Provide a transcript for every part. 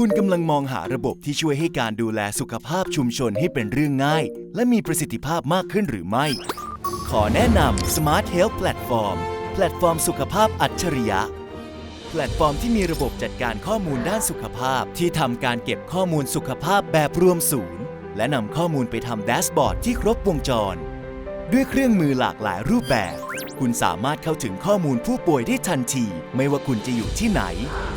คุณกำลังมองหาระบบที่ช่วยให้การดูแลสุขภาพชุมชนให้เป็นเรื่องง่าย และมีประสิทธิภาพมากขึ้นหรือไม่ ขอแนะนำ Smart Health Platform แพลตฟอร์มสุขภาพอัจฉริยะ แพลตฟอร์มที่มีระบบจัดการข้อมูลด้านสุขภาพ ที่ทำการเก็บข้อมูลสุขภาพแบบรวมศูนย์ และนำข้อมูลไปทำแดชบอร์ดที่ครบวงจร ด้วยเครื่องมือหลากหลายรูปแบบ คุณสามารถเข้าถึงข้อมูลผู้ป่วยได้ทันที ไม่ว่าคุณจะอยู่ที่ไหน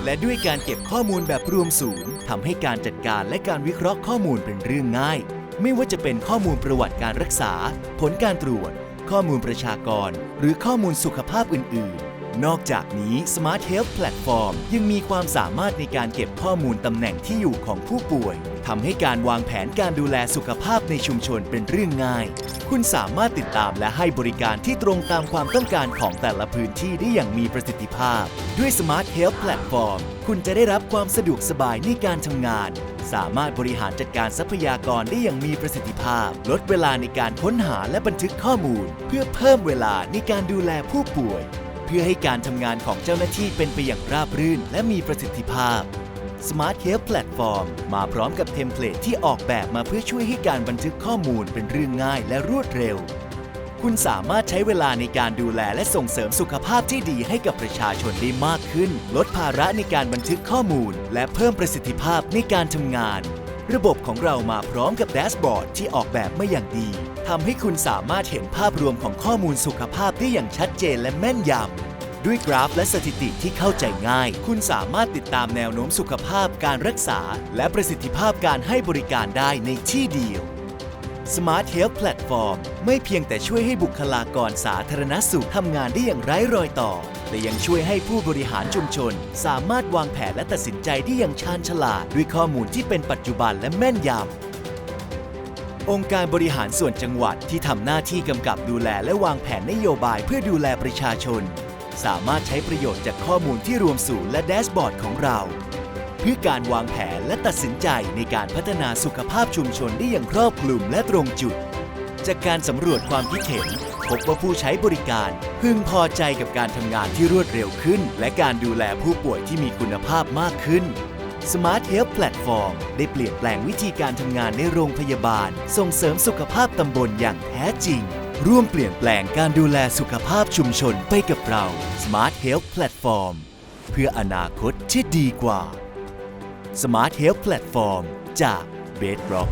และด้วยการเก็บข้อมูลแบบรวมศูนย์ทำให้การจัดการและการวิเคราะห์ข้อมูลเป็นเรื่องง่าย ไม่ว่าจะเป็นข้อมูลประวัติการรักษา ผลการตรวจ ข้อมูลประชากร หรือข้อมูลสุขภาพอื่น ๆ นอกจากนี้ Smart Health Platform ยังมีความสามารถในการเก็บข้อมูลตำแหน่งที่อยู่ของผู้ป่วยทำให้การวางแผนการดูแลสุขภาพในชุมชนเป็นเรื่องง่าย คุณสามารถติดตามและให้บริการที่ตรงตามความต้องการของแต่ละพื้นที่ได้อย่างมีประสิทธิภาพ ด้วย Smart Health Platform คุณจะได้รับความสะดวกสบายในการทำงาน สามารถบริหารจัดการทรัพยากรได้อย่างมีประสิทธิภาพ ลดเวลาในการค้นหาและบันทึกข้อมูล เพื่อเพิ่มเวลาในการดูแลผู้ป่วย เพื่อให้การทำงานของเจ้าหน้าที่เป็นไปอย่างราบรื่น และมีประสิทธิภาพ Smart Health Platform มาพร้อมกับเทมเพลตที่ออกแบบมาเพื่อช่วยให้การบันทึกข้อมูลเป็นเรื่องง่ายและรวดเร็ว คุณสามารถใช้เวลาในการดูแลและส่งเสริมสุขภาพที่ดีให้กับประชาชนได้มากขึ้น ลดภาระในการบันทึกข้อมูล และเพิ่มประสิทธิภาพในการทำงาน ระบบของเรามาพร้อมกับแดชบอร์ดที่ออกแบบมาอย่างดีทำให้คุณสามารถเห็นภาพรวมของข้อมูลสุขภาพได้อย่างชัดเจนและแม่นยำ ด้วยกราฟและสถิติที่เข้าใจง่าย คุณสามารถติดตามแนวโน้มสุขภาพการรักษา และประสิทธิภาพการให้บริการได้ในที่เดียว Smart Health Platform ไม่เพียงแต่ช่วยให้บุคลากรสาธารณสุขทำงานได้อย่างไร้รอยต่อ แต่ยังช่วยให้ผู้บริหารชุมชน สามารถวางแผนและตัดสินใจได้อย่างชาญฉลาด ด้วยข้อมูลที่เป็นปัจจุบันและแม่นยำองค์การบริหารส่วนจังหวัดที่ทำหน้าที่กำกับดูแลและวางแผนนโยบายเพื่อดูแลประชาชน สามารถใช้ประโยชน์จากข้อมูลที่รวมศูนย์และแดชบอร์ดของเรา พื่อการวางแผนและตัดสินใจในการพัฒนาสุขภาพชุมชนได้อย่างครอบคลุมและตรงจุด จากการสำรวจความคิดเห็นพบว่าผู้ใช้บริการ พึงพอใจกับการทำงานที่รวดเร็วขึ้น และการดูแลผู้ป่วยที่มีคุณภาพมากขึ้น Smart Health Platform ได้เปลี่ยนแปลงวิธีการทำงานในโรงพยาบาล ส่งเสริมสุขภาพตำบลอย่างแท้จริง ร่วมเปลี่ยนแปลงการดูแลสุขภาพชุมชนไปกับเรา Smart Health Platform เพื่ออนาคตที่ดีกว่า Smart Health Platform จาก Bedrock